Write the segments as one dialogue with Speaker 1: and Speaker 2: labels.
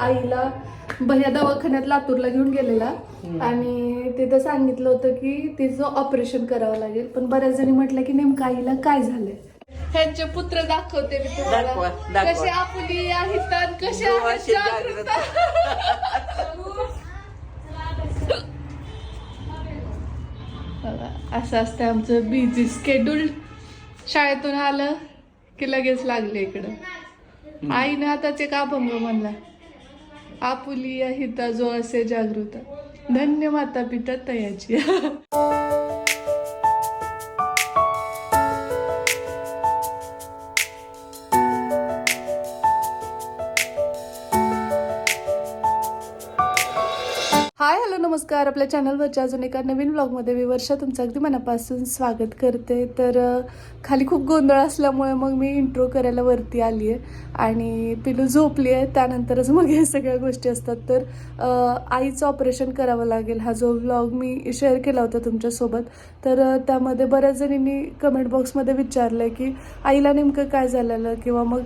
Speaker 1: आईला भैया दवाखान्यात लातूरला घेऊन गेलेला. आणि तिथं सांगितलं होतं की तिचं ऑपरेशन करावं लागेल. पण बऱ्याच जणी म्हटलं की नेमकं आईला काय झालंय? ह्यांचे पुत्र दाखवते मी
Speaker 2: दाखवा,
Speaker 1: तुम्हाला.
Speaker 2: दाखवा.
Speaker 1: कसे आपुली आहेत आणि कसे
Speaker 2: देवा
Speaker 1: आहेत
Speaker 2: अशी
Speaker 1: जागृत. बघा, असं असतं आमचं बिझी स्केड्यूल शाळेतून आलं की लगेच लागले इकडं. आईने आताच एक अभंग म्हणला. आपुली हिता जो असे जागृत. धन्य माता पिता तयाची. नमस्कार. आपल्या चॅनलवरच्या अजून एका नवीन ब्लॉगमध्ये मी वर्षा तुमचं अगदी मनापासून स्वागत करते. तर खाली खूप गोंधळ असल्यामुळे मग मी इंट्रो करायला वरती आली आहे आणि पिलू झोपली आहे त्यानंतरच मग हे सगळ्या गोष्टी असतात. तर आईचं ऑपरेशन करावं लागेल. हा जो ब्लॉग मी शेअर केला होता तुमच्यासोबत. तर त्यामध्ये बऱ्याच जणींनी कमेंट बॉक्समध्ये विचारलं की आईला नेमकं काय झालेलं किंवा मग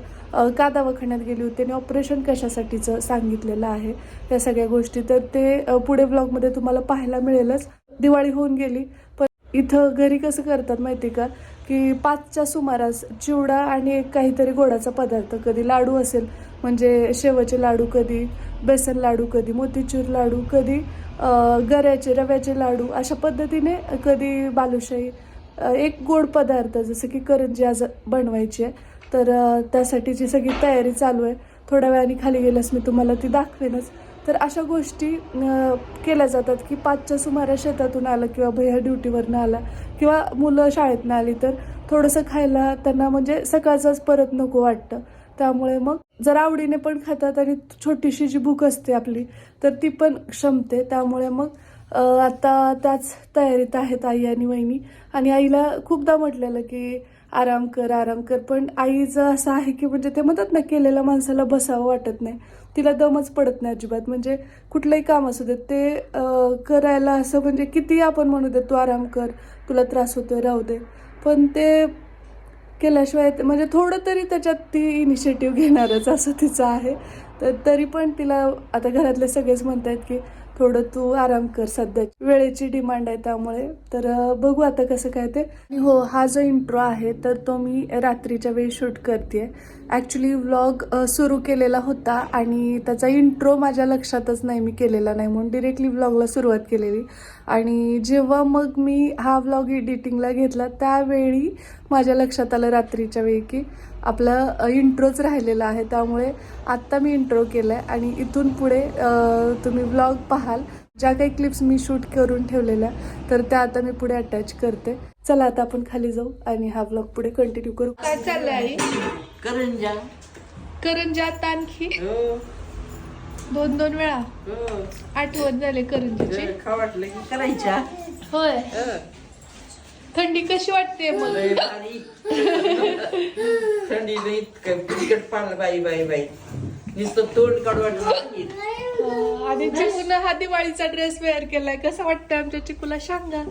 Speaker 1: का दवाखान्यात गेली होती आणि ऑपरेशन कशासाठीचं सांगितलेलं आहे? या सगळ्या गोष्टी. तर ते पुढे ब्लॉगमध्ये तुम्हाला पाहायला मिळेलच. दिवाळी होऊन गेली पण इथं घरी कसं करतात माहिती का? की पाचच्या सुमारास चिवडा आणि एक काहीतरी गोडाचा पदार्थ कधी लाडू असेल म्हणजे शेवचे लाडू कधी बेसन लाडू कधी मोतीचूर लाडू कधी गऱ्याचे रव्याचे लाडू अशा पद्धतीने कधी बालुशाही एक गोड पदार्थ जसं की करंजी आज बनवायची आहे. तर त्यासाठीची सगळी तयारी चालू आहे थोड्या वेळाने खाली गेल्यास मी तुम्हाला ती दाखवेनच. तर अशा गोष्टी केल्या जातात की पाचच्या सुमारे शेतातून आला किंवा भैया ड्युटीवरनं आला किंवा मुलं शाळेतनं आली तर थोडंसं खायला त्यांना म्हणजे सकाळचाच परत नको वाटतं. त्यामुळे मग जर आवडीने पण खातात आणि छोटीशी जी भूक असते आपली तर ती पण क्षमते. त्यामुळे मग आता त्याच तयारीत आहेत आई आणि वहिनी. आणि आईला खूपदा म्हटलेलं की आराम कर आराम कर. पण आईचं असं आहे की म्हणजे ते म्हणतात ना केलेल्या माणसाला बसावं वाटत नाही. तिला दमच पडत नाही अजिबात. म्हणजे कुठलंही काम असू देत ते करायला असं म्हणजे किती आपण म्हणू दे तू आराम कर तुला त्रास होतोय राहू दे. पण ते केल्याशिवाय ते- म्हणजे थोडं तरी त्याच्यात ती इनिशिएटिव्ह घेणारच असं तिचं आहे. तर तरी पण तिला आता घरातले सगळेच म्हणतात की थोडं तू आराम कर सध्या वेळेची डिमांड आहे त्यामुळे. तर बघू आता कसं काय ते. हो हा जो इंट्रो आहे तर तो मी रात्रीच्या वेळी शूट करते ॲक्च्युली व्लॉग सुरू केलेला होता आणि त्याचा इंट्रो माझ्या लक्षातच नाही मी केलेला नाही म्हणून डिरेक्टली व्लॉगला सुरुवात केलेली. आणि जेव्हा मग मी हा व्लॉग एडिटिंगला घेतला त्यावेळी माझ्या लक्षात आलं रात्रीच्या वेळी की आपला इंट्रोच राहिलेला आहे. त्यामुळे आत्ता मी इंट्रो केला आहे आणि इथून पुढे तुम्ही व्लॉग पाहाल. ज्या काही क्लिप्स मी शूट करून ठेवलेल्या तर त्या आता मी पुढे अटॅच करते. चला आता आपण खाली जाऊ आणि हा व्लॉग पुढे कंटिन्यू करू. काय चाललंय आई?
Speaker 2: करंजा.
Speaker 1: करंजात आणखी?
Speaker 2: हो.
Speaker 1: दोन दोन वेळा?
Speaker 2: हो.
Speaker 1: आठवण झाले करंजीची.
Speaker 2: जर खा वाटलं की करायच्या.
Speaker 1: होय.
Speaker 2: हं.
Speaker 1: थंडी कशी वाटते मग.
Speaker 2: थंडी पाडलं बाई बाई बाई. नुसतं तोंड काढू वाटलं
Speaker 1: आणि चिकून हा दिवाळीचा ड्रेस वेअर केलाय. कसं वाटतं आमच्या चिकूला? सांगा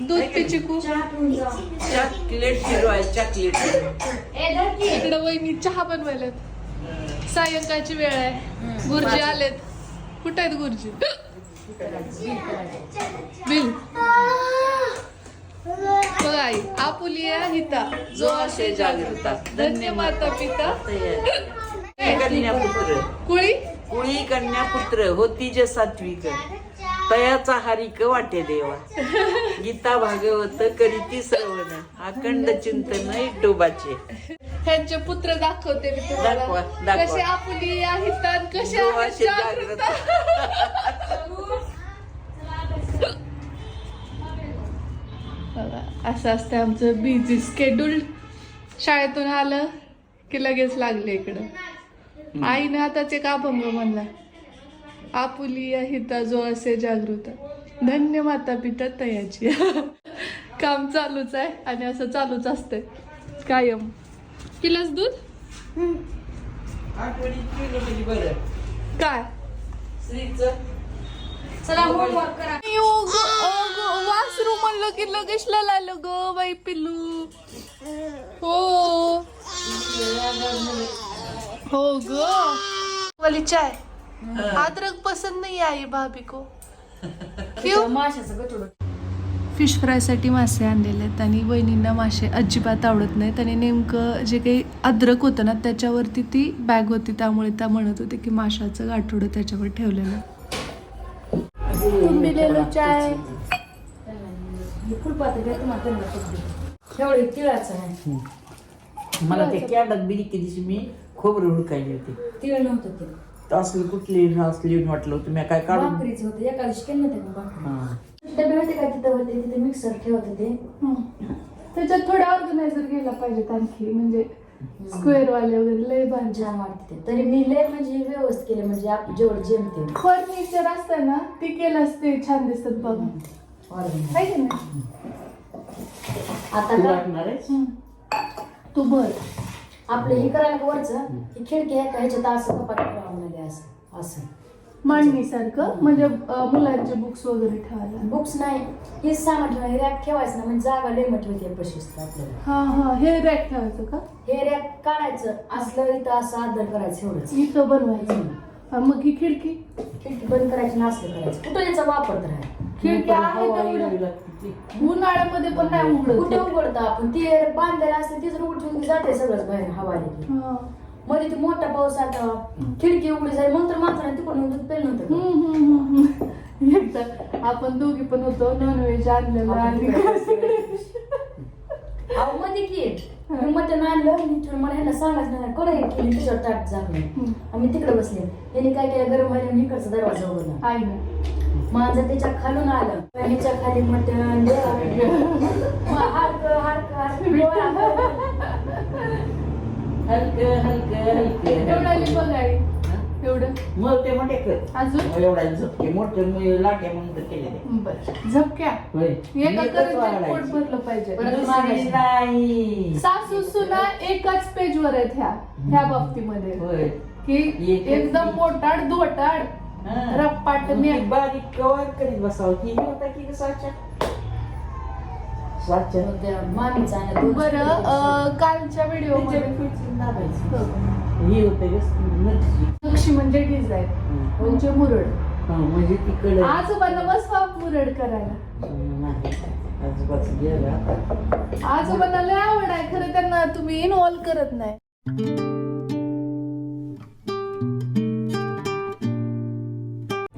Speaker 1: दूध पे चिकू.
Speaker 2: चॉकलेट चॉकलेट
Speaker 1: इकडं वहिनी चहा बनवायलात. सायंकाळची वेळ आहे. गुरुजी आलेत. कुठे आहेत गुरुजी? बिल. आई आपुलिया हिता जो असे जागृता धन्य माता पिता.
Speaker 2: कन्या पुत्र
Speaker 1: कुळी?
Speaker 2: कुळी कन्या पुत्र होती जे सात्विक. तयाचा हारिक वाटे देवा. गीता भागवत करीती श्रवण. अखंड चिंतन टोबाचे
Speaker 1: ह्यांचे पुत्र दाखवते मी तुम्हाला.
Speaker 2: दाखवा, दाखवा.
Speaker 1: कसे आपुली आहेत आणि कसे जागृता. असं असतं आमचं बिझी स्केड्यूल शाळेतून आलं की लगेच लागले इकडं. आईने आताच एक अभंग म्हणला. आपुली हिता जो असे जागृत. धन्य माता पिता तयाची. काम चालूच आहे आणि असं चालूच असतंय. कायम. पिलस दूध?
Speaker 2: आठवणी
Speaker 1: वासरू की लगेच ग बाई पिल्लू. हो. हो ग. वाली चाय. अद्रक पसंद नाही आई भाभी को फिश फ्रायसाठी फिश फ्रायसाठी मासे आणलेले आहेत आणि बहिणींना मासे अजिबात आवडत नाहीत आणि नेमकं जे काही अद्रक होतं ना त्याच्यावरती ती बॅग होती त्यामुळे त्या म्हणत होते की माशाचं गाठोडं त्याच्यावर ठेवलेलं
Speaker 3: एवढे तिळाचं आहे.
Speaker 2: मला ते कॅडात बिली दिवशी मी खोबरं हुडकायली होती.
Speaker 3: तिळ नव्हतं ते.
Speaker 2: असली कुठली असली वाटलं होतं. मी काय काढून
Speaker 3: भाकरीच होतं. एका दिवशी केलं नव्हतं का भाकरी?
Speaker 2: हा.
Speaker 3: डबे होते का तिथं होते? तिथे मिक्सर ठेवत होते.
Speaker 1: त्याच्यात थोडा ऑर्गनायझर गेला पाहिजेत आणखी. म्हणजे स्क्वेअर वाले वगैरे लय भांजी
Speaker 3: छान वाटते. ते. तरी मी लय म्हणजे व्यवस्थित केलं म्हणजे आप जेवढं जेमते
Speaker 1: फर्निचर असतं ना ती केलंच ते छान दिसत बघा.
Speaker 3: ऑर्गनाइज
Speaker 1: आहे की नाही?
Speaker 3: आता
Speaker 2: तू
Speaker 3: का?
Speaker 2: लागणार आहेस?
Speaker 1: हम्म. तू भर
Speaker 3: आपलं हे करायला का वरचं? ही खिडकी आहे का ह्याच्यात असं कपाट करावं लागेल असं असं.
Speaker 1: मांडणीसारखं म्हणजे अं, मुलांचे बुक्स वगैरे ठेवायला.
Speaker 3: बुक्स नाही. हे सामान ठेवायला रॅक ठेवायचं ना म्हणजे जागा लय मोठी होती आपल्याला.
Speaker 1: हा हा. हे रॅक ठेवायचं का?
Speaker 3: हे रॅक काढायचं. असलं इथं असं आदर करायचं एवढंच.
Speaker 1: इथं बनवायचं. हा, मग ही खिडकी?
Speaker 3: खिडकी बंद करायची ना असलं करायचं. कुठं याचा वापर तर आहे?
Speaker 1: खिडकी आहे
Speaker 2: हवा
Speaker 1: तेवढं.
Speaker 2: ती.
Speaker 1: उन्हाळ्यामध्ये पण नाही
Speaker 3: कुठे
Speaker 1: उघडत
Speaker 3: उघडतं आपण? ते बांधलेलं असतं तीच उघड ठेवून जाते सगळंच बाहेर हवाले की
Speaker 1: हा.
Speaker 3: मध्ये ते मोठा पाऊस आता खिडकी उघडी झाली. मग तर मात्र तिकडून दूध पेल नव्हतं.
Speaker 1: आपण दोघी पण होतो नॉनव्हेज आणलेलं आणि
Speaker 3: अहो मध्ये की मी मटण आणलं मी मला ह्यांना सांगायचं नाही. कडे केली? त्याच्यावर ताट झाकलं आम्ही तिकडे बसले. यांनी काय केलं? गरम व्हायला मी इकडचा दरवाजा उघडला.
Speaker 1: आहे ना
Speaker 3: माझं त्याच्या खालून आलं. ह्याच्या खाली मटण हाडकं हाडकं डोळा.
Speaker 2: हलकं हलकं
Speaker 1: एवढं
Speaker 2: हलकं
Speaker 1: आली बघ आई एवढं?
Speaker 2: मग ते मोठे कर
Speaker 1: अजून
Speaker 2: एवढा झपके मोठे मी लाट्या म्हणून तर केलेले
Speaker 1: बर. झपक्या?
Speaker 2: होय.
Speaker 1: एका
Speaker 2: मी एकच
Speaker 1: करंजीत
Speaker 2: वाढायची.
Speaker 1: पोट भरलं पाहिजे.
Speaker 3: परत
Speaker 2: दुसरी
Speaker 3: मागायची.
Speaker 2: नाही.
Speaker 1: सासू सुना एकाच पेजवर आहेत ह्या ह्या बाबतीमध्ये.
Speaker 2: होय.
Speaker 1: की
Speaker 2: एक-
Speaker 1: एकदम पोटाड धोटाड
Speaker 2: हा.
Speaker 1: रप्पाट
Speaker 2: मग ती
Speaker 1: मी
Speaker 2: बारीक कवर करीत बसावं. हे होता की साच्या साच्या
Speaker 3: मामीचा आणि
Speaker 1: बरं अं, कालच्या व्हिडिओ.
Speaker 2: हे. होतं ग नक्षी.
Speaker 1: नक्षी म्हणजे डिझाईन म्हणजे मुरड.
Speaker 2: हा, म्हणजे तिकडे
Speaker 1: आजोबांना बसवा मुरड करायला.
Speaker 2: नाही गेला.
Speaker 1: आजोबांना लय आवड आहे खरं त्यांना तुम्ही इन्व्हॉल्व करत नाही.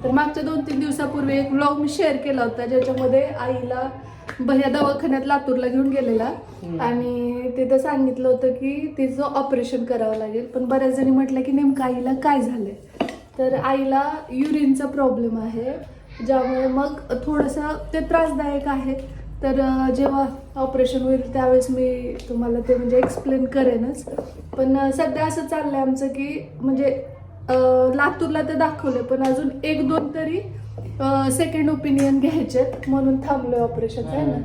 Speaker 1: तर मागच्या दोन तीन दिवसापूर्वी एक ब्लॉग मी शेअर केला होता ज्याच्यामध्ये आईला भैया दवाखान्यात लातूरला घेऊन गेलेला. आणि तिथं सांगितलं होतं की तिचं ऑपरेशन करावं लागेल. पण बऱ्याच जणी म्हटलं की नेमकं आईला काय झालंय? तर आईला युरिनचा प्रॉब्लेम आहे. ज्यामुळे मग थोडंसं ते त्रासदायक आहे. तर जेव्हा ऑपरेशन होईल त्यावेळेस मी तुम्हाला ते म्हणजे एक्सप्लेन करेनच. पण सध्या असं चाललंय आमचं की म्हणजे लातूरला तर दाखवलं पण अजून एक दोन तरी सेकंड ओपिनियन घ्यायचेत म्हणून थांबलोय ऑपरेशन आहे ना?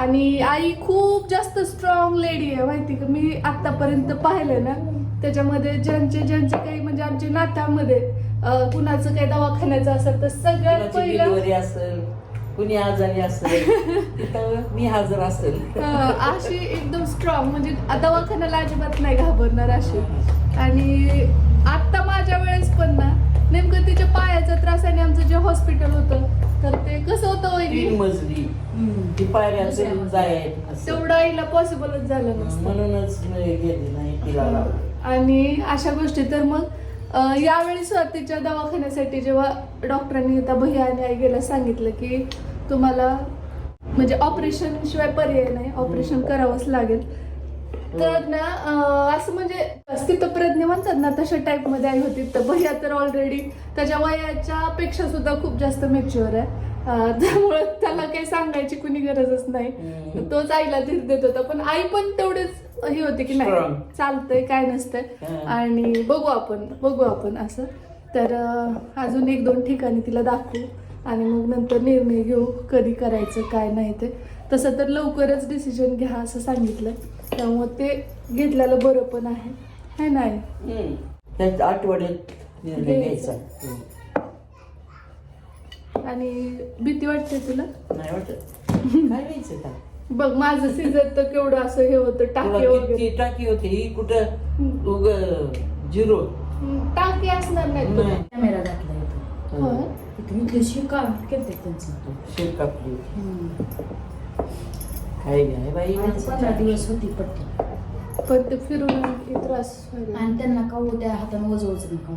Speaker 1: आणि आई खूप जास्त स्ट्रॉंग लेडी आहे माहिती का? मी आतापर्यंत पाहिलंय ना? त्याच्यामध्ये ज्यांचे ज्यांचे काही म्हणजे आमच्या नात्यामध्ये कुणाचं काही दवाखान्याचं असेल तर सगळ्यात पहिलं
Speaker 2: असेल कुणी आजारी असेल मी हजर असेल.
Speaker 1: अशी एकदम स्ट्रॉंग म्हणजे दवाखान्याला अजिबात नाही घाबरणार अशी आणि आता माझ्या वेळेस पण ना नेमकं तिच्या पायाचा त्रास आणि आमचं जे हॉस्पिटल होतं तर ते कसं होतं
Speaker 2: तीन
Speaker 1: वहिनी
Speaker 2: मजली. ती पायऱ्या चढून जाय
Speaker 1: तेवढं आईला पॉसिबलच झालं नसतं.
Speaker 2: म्हणूनच मी गेली नाही तिला लावलं.
Speaker 1: आणि अशा गोष्टी तर मग अं, यावेळी स्वातीच्या दवाखान्यासाठी जेव्हा डॉक्टरांनी त्या भैया आणि आई गेला सांगितलं की तुम्हाला म्हणजे ऑपरेशन शिवाय पर्याय नाही ऑपरेशन करावंच लागेल. तर ना असं म्हणजे स्थितप्रज्ञ म्हणतात ना तशा टाईपमध्ये आई होती. तर भैया तर ऑलरेडी त्याच्या वयाच्या पेक्षा सुद्धा खूप जास्त मेच्युअर आहे. त्यामुळे त्याला काही सांगायची कुणी गरजच नाही. तोच आईला धीर देत होता. पण आई पण तेवढेच हे होते की नाही. चालतंय काय नसतंय.
Speaker 2: हा.
Speaker 1: आणि बघू आपण बघू आपण असं. तर अजून एक दोन ठिकाणी तिला दाखवू. आणि मग नंतर निर्णय घेऊ कधी करायचं काय नाही ते. तसं तर लवकरच डिसिजन घ्या असं सांगितलं. त्यामुळे ते घेतलेलं बरं पण आहे. है नाही
Speaker 2: हम्म. त्यात आठवड्यात निर्णय घ्यायचा. हम्म.
Speaker 1: आणि भीती वाटते तुला?
Speaker 2: नाही वाटत. काय व्हायचं का
Speaker 1: बघ माझं सीझन तर केवढं असं हे होतं
Speaker 2: तुला
Speaker 1: टाके वगैरे.
Speaker 2: किती टाकी होती? ही कुठं? उग झिरो.
Speaker 1: टाकी असणार नाही
Speaker 2: नाही.
Speaker 3: कॅमेरा घातला
Speaker 1: होय?
Speaker 3: इथे इथले शिका केलते त्यांचं.
Speaker 2: शेत कापली. हाय गाय बाई?
Speaker 3: आज पंधरा दिवस होती पट्टी
Speaker 1: पण ते फिरून आणखी त्रास व्हायला.
Speaker 3: आणि त्यांना खाऊ त्या हाताने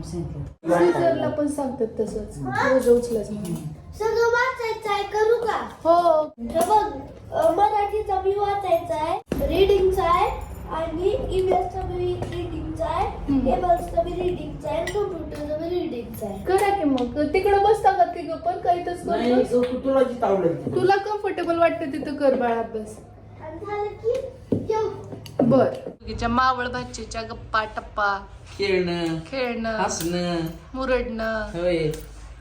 Speaker 3: सांगितलं
Speaker 1: सीझरला पण सांगतात तसंच. रोज उचलच म्हणून
Speaker 4: सगळं वाचायचं आहे करू का?
Speaker 1: हो.
Speaker 4: हे बघ अं, मराठीचा बी वाचायचा आहे रिडिंगचा आहे आणि ईमेलचा बी रिडिंगचा आहे. टेबल्सचा बी रिडिंगचा आहे कम्प्युटरचा बी रिडिंगचा आहे
Speaker 1: करा की मग तिकडे बसता का तिघ पण? काहीतच
Speaker 2: नाही? तो तुला जिथं आवडेल
Speaker 1: तुला कम्फर्टेबल वाटतं तिथं कर बाळ अभ्यास
Speaker 4: आणि झालं की ठेव.
Speaker 1: बर. तिच्या मावळ भाचीच्या गप्पा टप्पा.
Speaker 2: खेळणं
Speaker 1: खेळणं
Speaker 2: हसणं.
Speaker 1: मुरडणं.
Speaker 2: होय.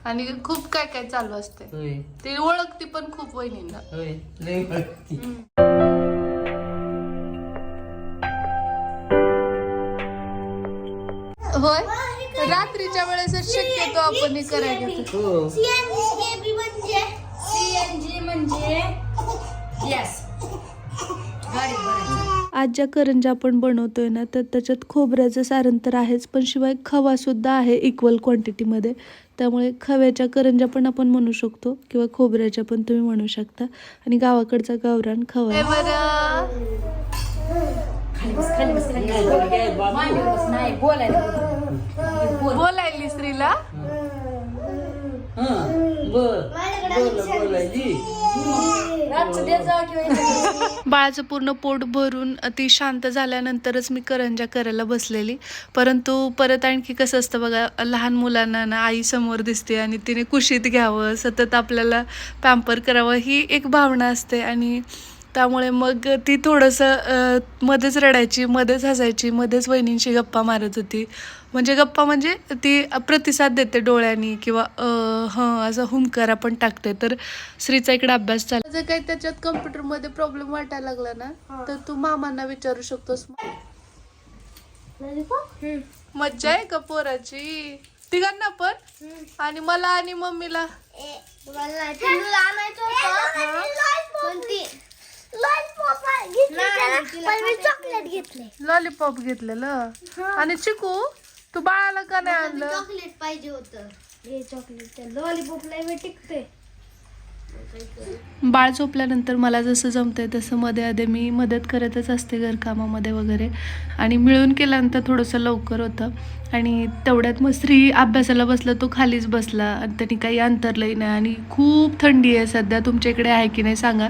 Speaker 1: आणि खूप काय काय चालू असते
Speaker 2: होय.
Speaker 1: ते ओळखती पण खूप वहिनींना.
Speaker 2: होय. लय ओळखती.
Speaker 1: होय? रात्रीच्या वेळेस शक्यतो आपण हे करायला घेतो.
Speaker 2: हो.
Speaker 4: CNG म्हणजे?
Speaker 3: सीएनजी म्हणजे?
Speaker 1: आज ज्या करंजा आपण बनवतोय ना तर त्याच्यात खोबऱ्याचं सारण तर आहेच पण शिवाय खवा सुद्धा आहे इक्वल क्वांटिटीमध्ये त्यामुळे खव्याच्या करंजा पण आपण म्हणू शकतो किंवा खोबऱ्याच्या पण तुम्ही म्हणू शकता. आणि गावाकडचा गावरान खवा.
Speaker 3: बोलायला बोल. बोल
Speaker 1: बोलायली स्त्रीला?
Speaker 2: हा बर बोला बोला जी
Speaker 3: रातचं दे जा किंवा इथं
Speaker 1: बाळाचं पूर्ण पोट भरून ती शांत झाल्यानंतरच मी करंजा करायला बसलेली. परंतु परत आणखी कसं असतं बघा लहान मुलांना ना आई समोर दिसते आणि तिने कुशीत घ्यावं सतत आपल्याला पॅम्पर करावं ही एक भावना असते. आणि त्यामुळे मग ती थोडंसं मध्येच रडायची मध्येच हसायची मध्येच वहिनींशी गप्पा मारत होती. म्हणजे गप्पा म्हणजे ती प्रतिसाद देते डोळ्यांनी किंवा अं, हं असं हुंकार आपण टाकते तर श्रीचा इकडे अभ्यास चालला जर काही त्याच्यात कम्प्युटरमध्ये प्रॉब्लेम वाटायला लागला ना तर तू मामांना विचारू शकतोस. मज्जा आहे का पोराची? तिघांना पण? आणि मला आणि मम्मीला
Speaker 4: ए, तुम्हाला नाही पिल्लूला आणायचं होतं पण ती lollipop घेतली त्याला, पण मी चॉकलेट घेतले
Speaker 1: लॉलीपॉप घेतलेलं. आणि चिकू तू बाळाला का नाही आणलं?
Speaker 4: चॉकलेट पाहिजे होतं. हे चॉकलेट लॉलीपॉप लय वेळ टिकते
Speaker 1: बाळ झोपल्यानंतर मला जसं जमतंय तसं मध्ये आधी मी मदत करतच असते घरकामामध्ये वगैरे. आणि मिळून केल्यानंतर थोडंसं लवकर होतं. आणि तेवढ्यात मग स्त्री अभ्यासाला बसला तो खालीच बसला. आणि त्यांनी काही अंतरलंही नाही. आणि खूप थंडी आहे सध्या. तुमच्या इकडे आहे की नाही सांगा.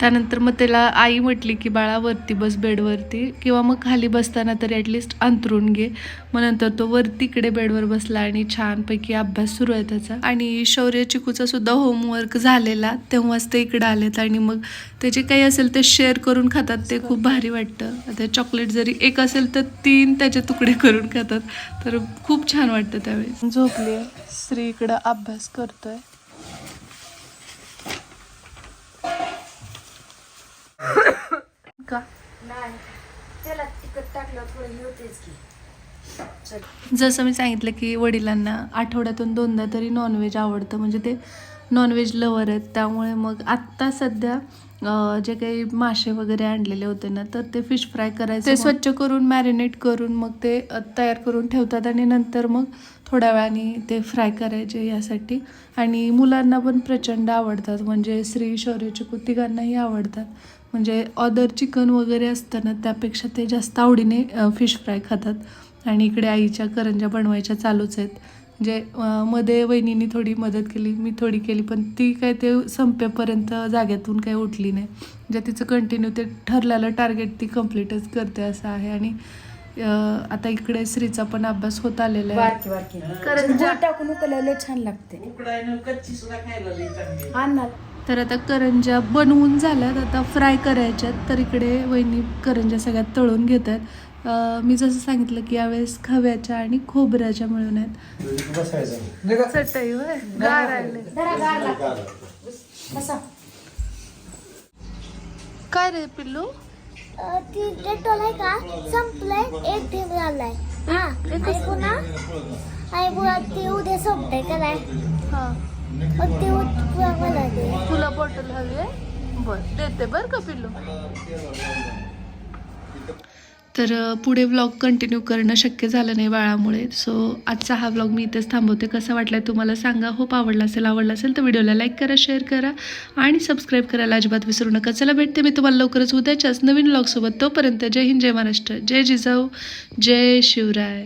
Speaker 1: त्यानंतर मग त्याला आई म्हटली की बाळा वरती बस बेडवरती. किंवा मग खाली बसताना तरी ॲटलिस्ट अंतरून घे. मग नंतर तो वरती इकडे बेडवर बसला आणि छानपैकी अभ्यास सुरू आहे त्याचा. आणि शौर्य चिकूचा सुद्धा होमवर्क झालेला तेव्हाच ते इकडं आलेत. आणि मग त्याचे काही असेल ते शेअर करून खातात ते खूप भारी वाटतं. आता चॉकलेट जरी एक असेल तर तीन त्याचे तुकडे करून खातात. तर खूप छान वाटतं त्यावेळी. झोपली स्त्री इकडं अभ्यास करतोय.
Speaker 3: नाही. त्याला टाकलं थोडं होतेच की.
Speaker 1: जसं मी सांगितलं की वडिलांना आठवड्यातून दोनदा तरी नॉनव्हेज आवडतं म्हणजे ते नॉनव्हेज लवर आहेत त्यामुळे मग आत्ता सध्या जे काही मासे वगैरे आणलेले होते ना तर ते फिश फ्राय करायचे ते स्वच्छ करून मॅरिनेट करून मग ते तयार करून ठेवतात आणि नंतर मग थोड्या वेळाने ते फ्राय करायचे यासाठी. आणि मुलांना पण प्रचंड आवडतात म्हणजे श्री शौर्य चिकू तिघांनाही आवडतात. म्हणजे ऑदर चिकन वगैरे असतं ना त्यापेक्षा ते जास्त आवडीने फिश फ्राय खातात. आणि इकडे आईच्या करंजा बनवायच्या चालूच आहेत. म्हणजे मध्ये वहिनीने थोडी मदत केली मी थोडी केली पण ती काय ते संपेपर्यंत जाग्यातून काही उठली नाही. म्हणजे तिचं कंटिन्यू ते ठरलेलं टार्गेट ती कम्प्लीटच करते असं आहे. आणि आता इकडे श्रीचा पण अभ्यास होत आलेला आहे.
Speaker 3: टाकून छान लागते.
Speaker 2: उकडायनं कच्ची सुद्धा खायला लई चांगली
Speaker 3: आणणार.
Speaker 1: तर आता करंजा बनवून झाल्यात आता फ्राय करायच्यात तर इकडे वहिनी करंजा सगळ्यात तळून घेत आहेत अं, मी जसं सांगितलं की यावेळेस खव्याच्या आणि खोबऱ्याच्या मिळून आहेत. चटई होय? गार राहिले
Speaker 3: जरा गार लागते कसा
Speaker 1: काय रे पिल्लू?
Speaker 4: अं, ती डेटॉल आहे का? संपलाय. एक थेंब झालाय हा पुन्हा आणि पुन्हा ती उद्या संपते का नाही
Speaker 1: हा.
Speaker 4: मग ती
Speaker 1: तुला बॉटल हवी आहे? बर देते बर का पिल्लू? तर पुढे व्लॉग कंटिन्यू करणं शक्य झालं नाही बाळामुळे. सो आजचा हा व्लॉग मी इथेच थांबवते. कसा वाटला तुम्हाला सांगा. होप आवडला असेल आवडला असेल तर व्हिडिओला लाईक करा शेअर करा आणि सबस्क्राईब करायला अजिबात विसरू नका. चला भेटते मी तुम्हाला लवकरच उद्याच्याच नवीन व्लॉगसोबत तोपर्यंत जय हिंद जय महाराष्ट्र जय जिजाऊ जय शिवराय.